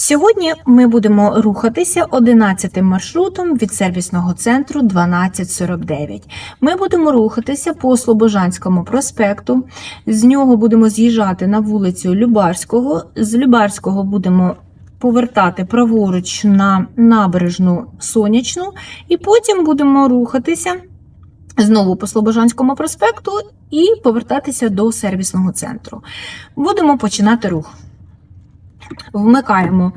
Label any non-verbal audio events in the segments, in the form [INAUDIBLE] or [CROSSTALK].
Сьогодні ми будемо рухатися 11 маршрутом від сервісного центру 1249. Ми будемо рухатися по Слобожанському проспекту. З нього будемо з'їжджати на вулицю Любарського. З Любарського будемо повертати праворуч на набережну Сонячну, і потім будемо рухатися знову по Слобожанському проспекту і повертатися до сервісного центру. Будемо починати рух вмикаємо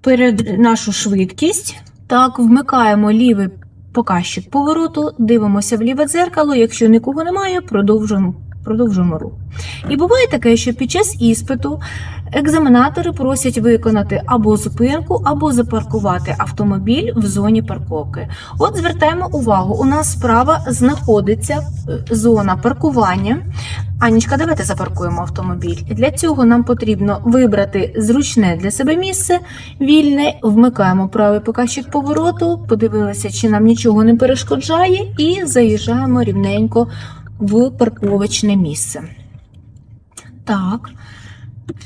перед нашу швидкість. Так, вмикаємо лівий показчик повороту, дивимося в ліве дзеркало. Якщо нікого немає, продовжуємо, продовжуємо рух. І буває таке, що під час іспиту екзаменатори просять виконати або зупинку, або запаркувати автомобіль в зоні парковки. От звертаємо увагу, у нас справа знаходиться е, зона паркування. Анічка, давайте запаркуємо автомобіль. Для цього нам потрібно вибрати зручне для себе місце, вільне, вмикаємо правий показчик повороту, подивилися, чи нам нічого не перешкоджає, і заїжджаємо рівненько в парковочне місце. Так,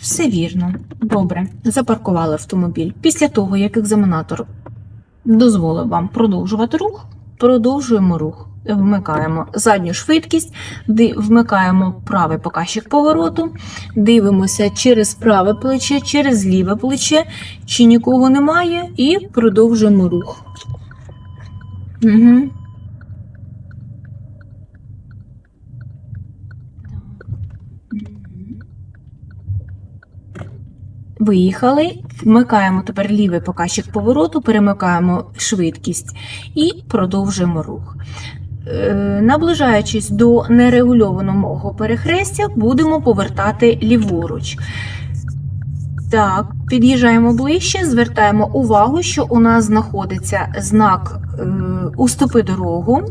все вірно. Добре, запаркували автомобіль. Після того, як екзаменатор дозволив вам продовжувати рух, продовжуємо рух. Вмикаємо задню швидкість, вмикаємо правий показчик повороту, дивимося через праве плече, через ліве плече, чи нікого немає, і продовжуємо рух. Угу. Виїхали, вмикаємо тепер лівий показчик повороту, перемикаємо швидкість і продовжуємо рух. Е, Наближаючись до нерегульованого перехрестя, будемо повертати ліворуч. Так, під'їжджаємо ближче, звертаємо увагу, що у нас знаходиться знак е, Уступи дорогу.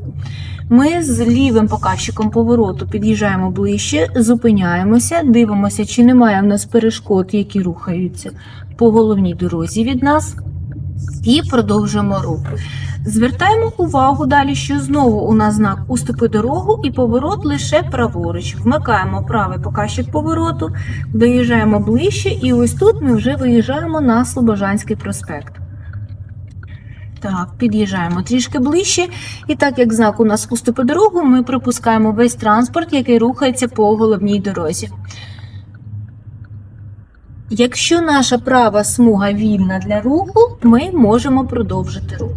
Ми з лівим показчиком повороту під'їжджаємо ближче, зупиняємося, дивимося, чи немає в нас перешкод, які рухаються по головній дорозі від нас, і продовжуємо рух. Звертаємо увагу далі, що знову у нас знак Уступи дорогу і поворот лише праворуч. Вмикаємо правий показчик повороту, доїжджаємо ближче, і ось тут ми вже виїжджаємо на Слобожанський проспект. Так, під'їжджаємо трішки ближче, і так як знак у нас уступи дорогу, ми пропускаємо весь транспорт, який рухається по головній дорозі. Якщо наша права смуга вільна для руху, ми можемо продовжити рух.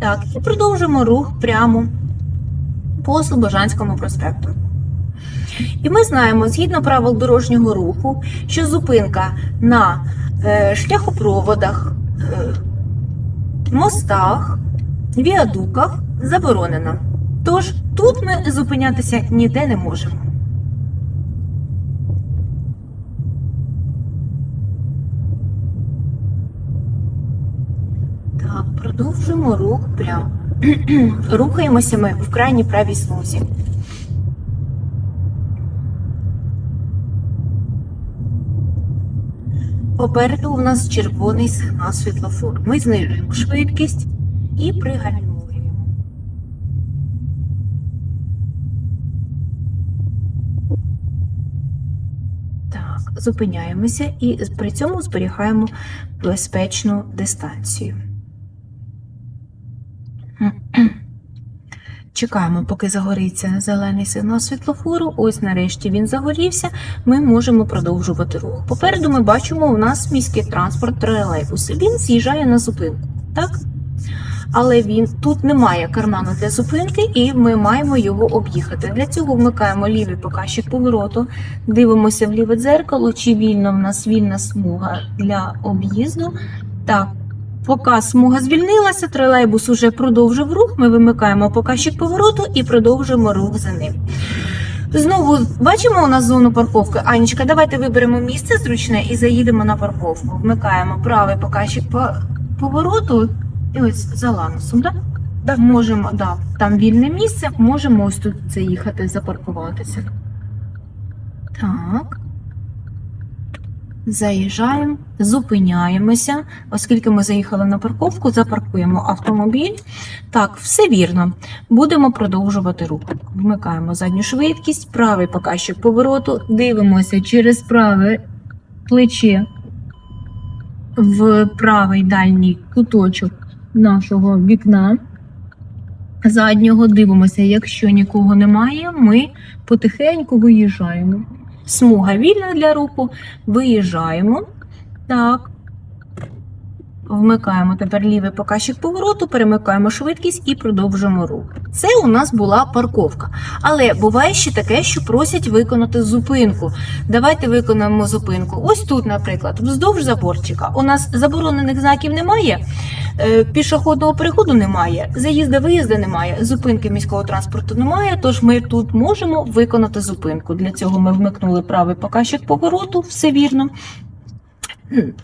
Так, і продовжимо рух прямо по Слобожанському проспекту. І ми знаємо, згідно правил дорожнього руху, що зупинка на е, шляхопроводах, е, мостах, віадуках заборонена. Тож тут ми зупинятися ніде не можемо. Так, продовжуємо рух прямо. [CLEARS THROAT] Рухаємося ми в крайній правій смузі. Попереду у нас червоний сигнал світлофор. Ми знижуємо швидкість і пригальмуємо. Так, зупиняємося і при цьому зберігаємо безпечну дистанцію. Чекаємо, поки загориться зелений сигнал світлофору. Ось нарешті він загорівся. Ми можемо продовжувати рух. Попереду ми бачимо, у нас міський транспорт тролейбус. Він з'їжджає на зупинку, так? Але він тут немає карману для зупинки, і ми маємо його об'їхати. Для цього вмикаємо лівий показчик повороту, дивимося в ліве дзеркало, чи вільно в нас вільна смуга для об'їзду. Так, Поки смуга звільнилася, тролейбус уже продовжив рух. Ми вимикаємо показчик повороту і продовжуємо рух за ним. Знову бачимо у нас зону парковки. Анічка, давайте виберемо місце зручне і заїдемо на парковку. Вмикаємо правий показчик повороту і ось за ланусом. Да? Да. Можемо, да, там вільне місце, можемо ось тут заїхати, запаркуватися. Так. Заїжджаємо, зупиняємося, оскільки ми заїхали на парковку, запаркуємо автомобіль. Так, все вірно. Будемо продовжувати рух. Вмикаємо задню швидкість, правий показчик повороту, дивимося через праве плече, в правий дальній куточок нашого вікна. Заднього дивимося, якщо нікого немає, ми потихеньку виїжджаємо. Смуга вільна для руху, виїжджаємо. Так. Вмикаємо тепер лівий показчик повороту, перемикаємо швидкість і продовжуємо рух. Це у нас була парковка. Але буває ще таке, що просять виконати зупинку. Давайте виконаємо зупинку. Ось тут, наприклад, вздовж заборчика. У нас заборонених знаків немає, пішохідного переходу немає, заїзда виїзду немає, зупинки міського транспорту немає. Тож ми тут можемо виконати зупинку. Для цього ми вмикнули правий показчик повороту, все вірно.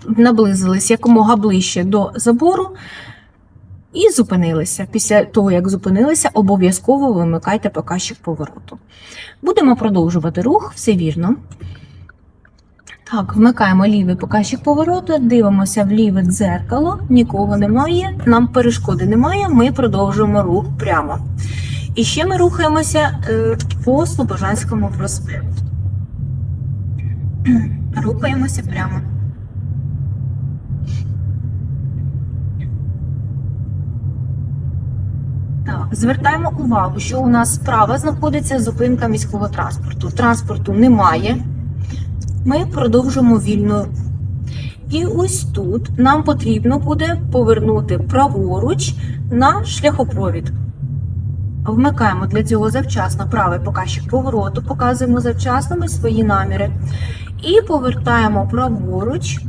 Наблизились якомога ближче до забору. І зупинилися. Після того, як зупинилися, обов'язково вимикайте показчик повороту. Будемо продовжувати рух, все вірно. Так, вмикаємо лівий показчик повороту, дивимося в ліве дзеркало, нікого немає, нам перешкоди немає, ми продовжуємо рух прямо. І ще ми рухаємося е, по Слобожанському проспекту. [CLEARS THROAT] Рухаємося прямо. Так, звертаємо увагу, що у нас справа знаходиться зупинка міського транспорту. Транспорту немає. Ми продовжуємо вільно. І ось тут нам потрібно буде повернути праворуч на шляхопровід. Вмикаємо для цього завчасно правий показчик повороту, показуємо завчасно свої наміри. І повертаємо праворуч.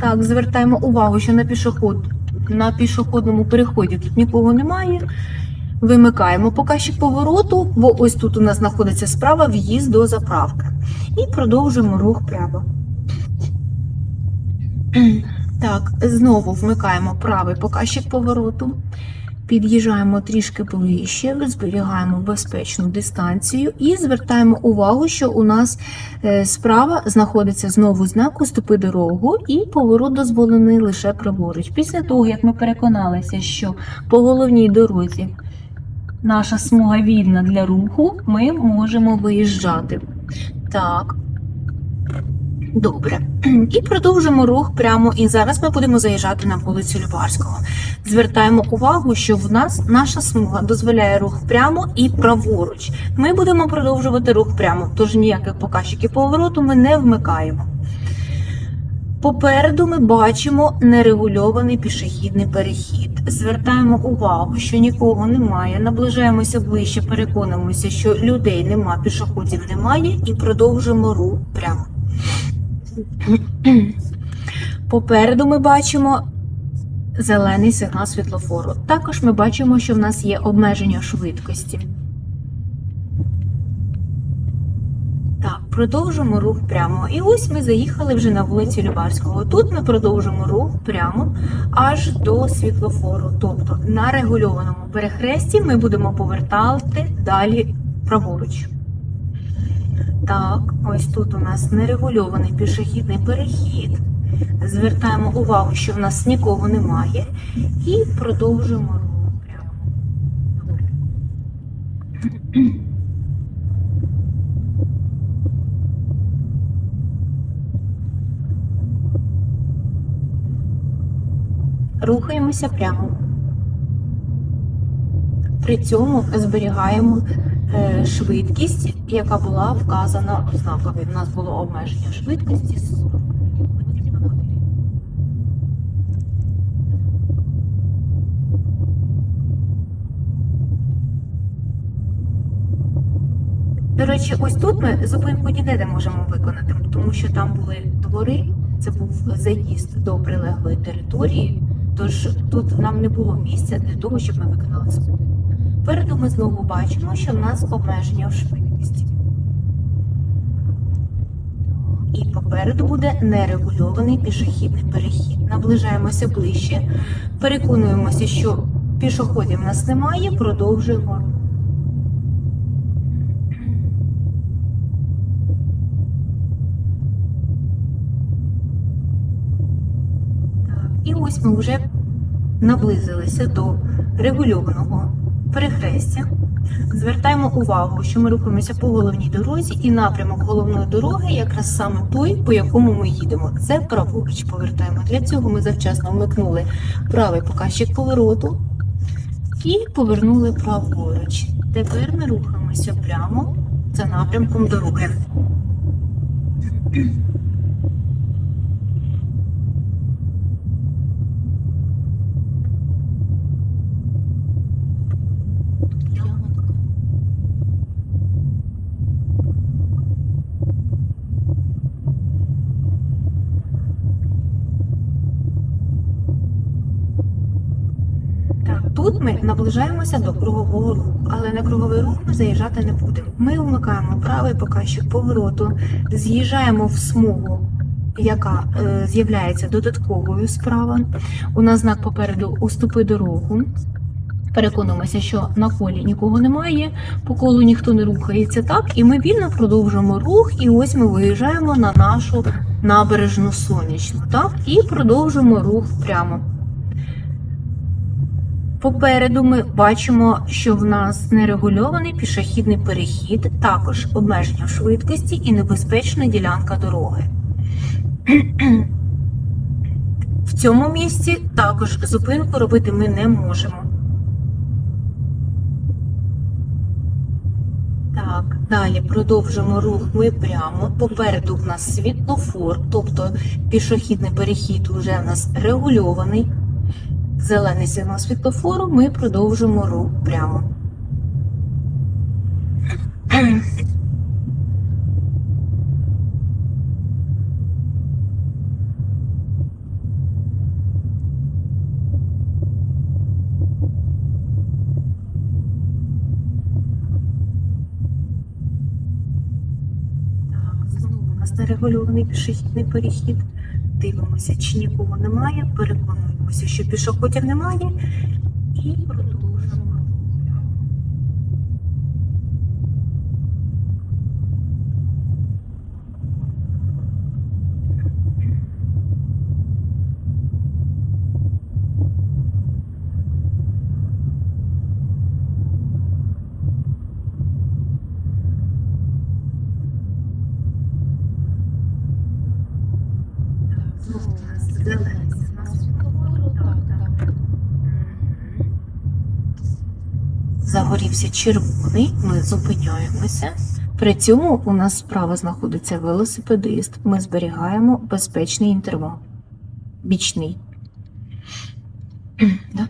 Так, звертаємо увагу, що на пішоход на пішохідному переході тут нікого немає. Вимикаємо показчик повороту, бо ось тут у нас знаходиться справа в'їзд до заправки. І продовжуємо рух прямо. [CLEARS THROAT] Так, знову вмикаємо правий показчик повороту. Під'їжджаємо трішки ближче, зберігаємо безпечну дистанцію і звертаємо увагу, що у нас е, справа знаходиться знову знак «Уступи дорогу і поворот дозволений лише праворуч. Після того, як ми переконалися, що по головній дорозі наша смуга вільна для руху, ми можемо виїжджати. Так. Добре. І продовжимо рух прямо. І зараз ми будемо заїжджати на вулицю Любарського. Звертаємо увагу, що в нас наша смуга дозволяє рух прямо і праворуч. Ми будемо продовжувати рух прямо, тож ніяких показчиків повороту ми не вмикаємо. Попереду ми бачимо нерегульований пішохідний перехід. Звертаємо увагу, що нікого немає. Наближаємося ближче, переконуємося, що людей нема, пішоходів немає, і продовжуємо рух прямо. Попереду ми бачимо зелений сигнал світлофору. Також ми бачимо, що в нас є обмеження швидкості. Продовжуємо рух прямо. І ось ми заїхали вже на вулицю Любарського. Тут ми продовжимо рух прямо аж до світлофору. Тобто на регульованому перехресті ми будемо повертати далі праворуч. Так, ось тут у нас нерегульований пішохідний перехід. Звертаємо увагу, що в нас нікого немає, і продовжуємо рух прямо. Рухаємося прямо. При цьому зберігаємо е, швидкість, яка була вказана в знакові. У нас було обмеження швидкості 40 км. До речі, ось тут ми зупинку ніде не можемо виконати, тому що там були двори, це був заїзд до прилеглої території, тож тут нам не було місця для того, щоб ми виконали спину. Переду ми знову бачимо, що в нас обмеження в швидкості. І попереду буде нерегульований пішохідний перехід. Наближаємося ближче, переконуємося, що пішоходів в нас немає, продовжуємо рух. Так, І ось ми вже наблизилися до регульованого перехрестя. Звертаємо увагу, що ми рухаємося по головній дорозі, і напрямок головної дороги якраз саме той, по якому ми їдемо. Це праворуч повертаємо. Для цього ми завчасно вмикнули правий показчик повороту і повернули праворуч. Тепер ми рухаємося прямо за напрямком дороги. Так, тут ми наближаємося до кругового руху, але на круговий рух ми заїжджати не будемо. Ми вмикаємо правий показчик повороту, з'їжджаємо в смугу, яка е, з'являється додатковою справа. У нас знак попереду уступи дорогу. Переконуємося, що на колі нікого немає, по колу ніхто не рухається так, і ми вільно продовжуємо рух, і ось ми виїжджаємо на нашу набережну сонячну, так, і продовжуємо рух прямо. Попереду ми бачимо, що в нас нерегульований пішохідний перехід, також обмеження в швидкості і небезпечна ділянка дороги. [CLEARS THROAT] В цьому місці також зупинку робити ми не можемо. Так, далі продовжимо рух ми прямо. Попереду в нас світлофор, тобто пішохідний перехід вже в нас регульований. Зелений сигнал світлофору, ми продовжимо рух прямо. Знову у нас нерегульований пішохідний перехід. Дивимося, чи нікого немає, переконуємося, що пішоходів немає, і продовжуємо рух. Так, так. Загорівся червоний, ми зупиняємося. При цьому у нас справа знаходиться велосипедист. Ми зберігаємо безпечний інтервал. Бічний. Да?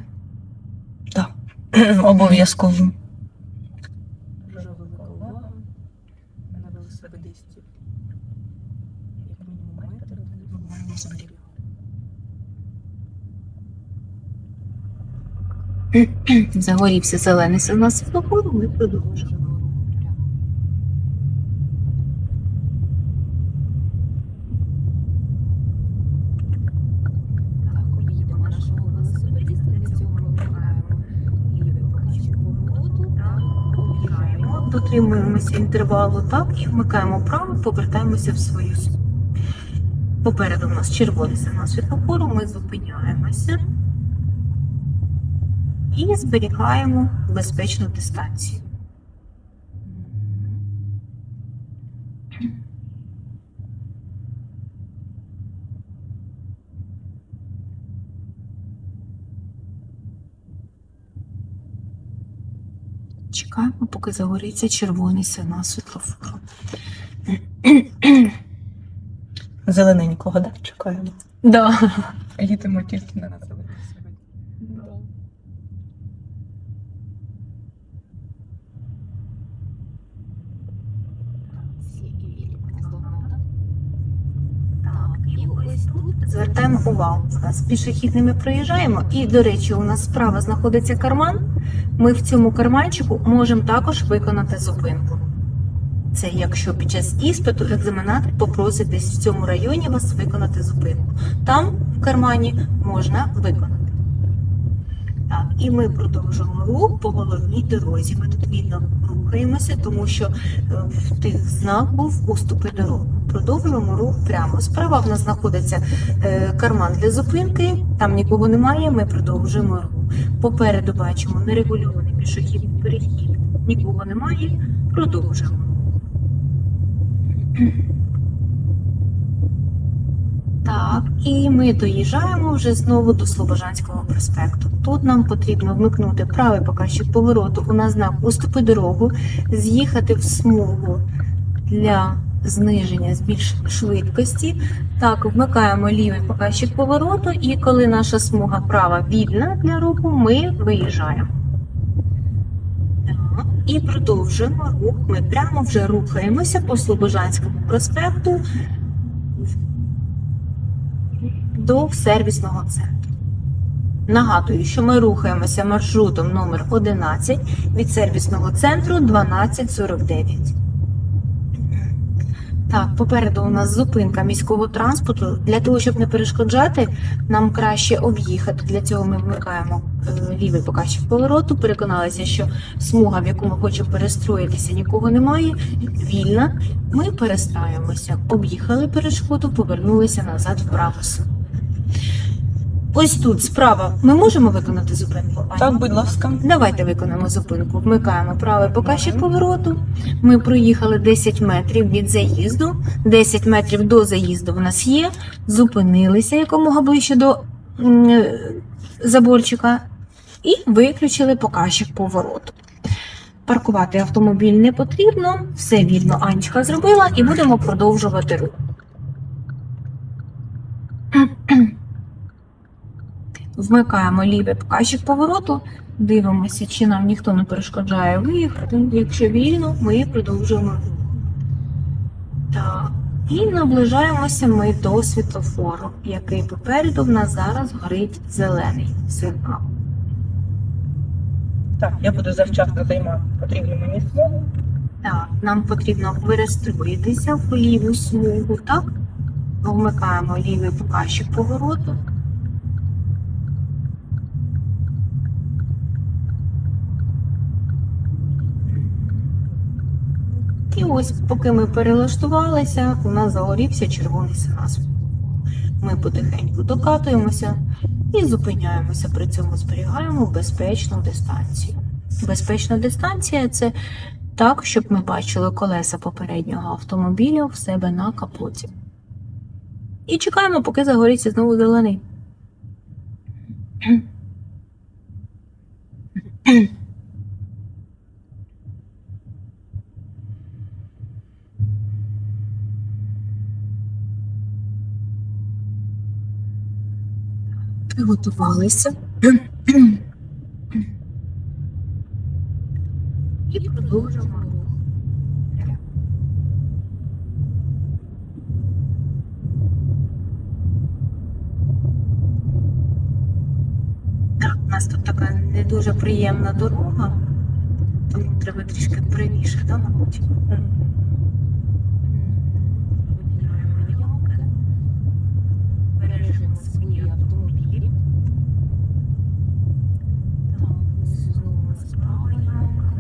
[CLEARS THROAT] Обов'язково. Дуже велика увага на велосипедистів. Як мінімум метр, ми маємо зберігати. Загорівся зелений сигнал світлофору, ми продовжуємо. Дотримуємося інтервалу так і вмикаємо право, повертаємося в свою. Попереду у нас червоний сигнал світлофору, ми зупиняємося і зберігаємо безпечну дистанцію. Чекаємо, поки загориться червоний сигнал світлофору. Зелененького, да? Чекаємо. Да. Їдемо тільки на На велосипеді. Всі і вільні наздогнав, так? Так, і ось тут Звертаємо увагу. З пішохідними проїжджаємо, і, до речі, у нас справа знаходиться карман. Ми в цьому карманчику можемо також виконати зупинку. Це якщо під час іспиту екзаменатор попросить десь в цьому районі вас виконати зупинку. Там в кармані можна виконати. Так, і ми продовжуємо рух по головній дорозі. Ми тут вільно рухаємося, тому що е, в тих знак був уступи дорогу. Продовжуємо рух прямо. Справа в нас знаходиться е, карман для зупинки, там нікого немає, ми продовжуємо рух. Попереду бачимо нерегульований пішохідний перехід. Нікого немає. Продовжуємо. Так, і ми доїжджаємо вже знову до Слобожанського проспекту. Тут нам потрібно вмикнути правий показчик повороту. У нас знак уступи дорогу, з'їхати в смугу для зниження збільш швидкості. Так, вмикаємо лівий показчик повороту, і коли наша смуга права вільна для руху, ми виїжджаємо. І продовжуємо рух. Ми прямо вже рухаємося по Слобожанському проспекту до сервісного центру. Нагадую, що ми рухаємося маршрутом номер 11 від сервісного центру 1249. Так, попереду у нас зупинка міського транспорту. Для того, щоб не перешкоджати, нам краще об'їхати. Для цього ми вмикаємо е, лівий показчик повороту, переконалися, що смуга, в яку ми хочемо перестроїтися, нікого немає, вільна. Ми перестраюємося, об'їхали перешкоду, повернулися назад в праву. Ось тут справа ми можемо виконати зупинку? Аня? Так, будь ласка. Давайте виконаємо зупинку. Вмикаємо правий показчик повороту. Ми проїхали 10 метрів від заїзду. 10 метрів до заїзду в нас є. Зупинилися якомога ближче до е, заборчика і виключили показчик повороту. Паркувати автомобіль не потрібно, все вірно Анечка зробила, і будемо продовжувати рух. Вмикаємо лівий показчик повороту, дивимося, чи нам ніхто не перешкоджає виїхати. Якщо вільно, ми продовжуємо. Так. І наближаємося ми до світлофору, який попереду в нас зараз горить зелений сигнал. Так, я буду завчасно займати потрібну мені смугу. Так, нам потрібно перестроїтися в ліву смугу, так? Вмикаємо лівий показчик повороту. І ось, поки ми перелаштувалися, у нас загорівся червоний сигнал. Ми потихеньку докатуємося і зупиняємося. При цьому зберігаємо безпечну дистанцію. Безпечна дистанція це так, щоб ми бачили колеса попереднього автомобіля в себе на капоті. І чекаємо, поки загоріться знову зелений. Приготувалися. І продовжуємо рух. Так, у нас тут така не дуже приємна дорога, тому треба трішки правіше, да, мабуть. Виділяємо ямки, бережемо свої автомобілі. Так, ось знову справа ямка.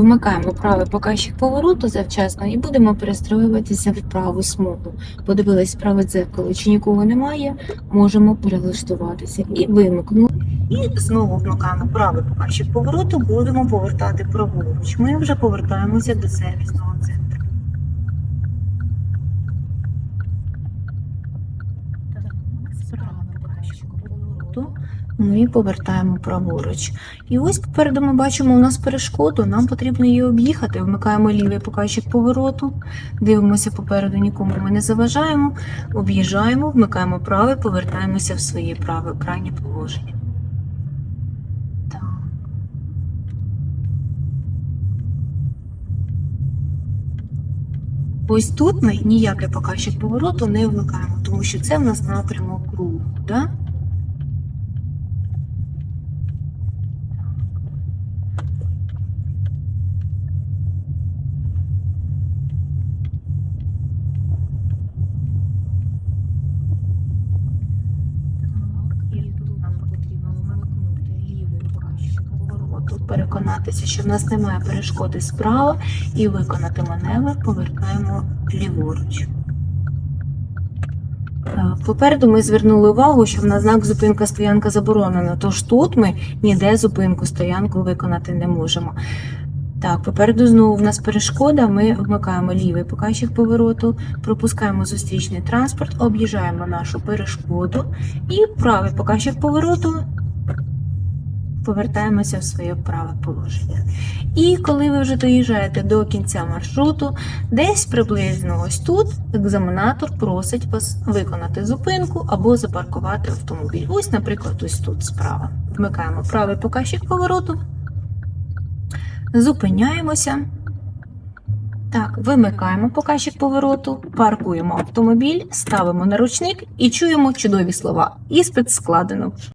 Вмикаємо правий показчик повороту завчасно і будемо перестроюватися в праву смугу. Подивились праве дзеркало, чи нікого немає, можемо перелаштуватися і вимикнули. І знову вмикаємо правий показчик повороту, будемо повертати праворуч. Ми вже повертаємося до сервісного центру. Правий показчик повороту. Ми повертаємо праворуч. І ось попереду ми бачимо у нас перешкоду, нам потрібно її об'їхати. Вмикаємо лівий показчик повороту, дивимося попереду, нікому ми не заважаємо, об'їжджаємо, вмикаємо правий, повертаємося в своє праве крайнє положення. Ось тут ми ніякий показчик повороту не вмикаємо, тому що це в нас напрямок руху. Переконатися, що в нас немає перешкоди справа, і виконати маневр повертаємо ліворуч. Попереду ми звернули увагу, що в нас знак зупинка стоянка заборонена. Тож тут ми ніде зупинку стоянку виконати не можемо. Так, попереду знову в нас перешкода. Ми вмикаємо лівий показчик повороту, пропускаємо зустрічний транспорт, об'їжджаємо нашу перешкоду і правий показчик повороту повертаємося в своє праве положення. І коли ви вже доїжджаєте до кінця маршруту, десь приблизно ось тут екзаменатор просить вас виконати зупинку або запаркувати автомобіль. Ось, наприклад, ось тут справа. Вмикаємо правий показчик повороту, зупиняємося. Так, вимикаємо показчик повороту, паркуємо автомобіль, ставимо на ручник і чуємо чудові слова. Іспит складено.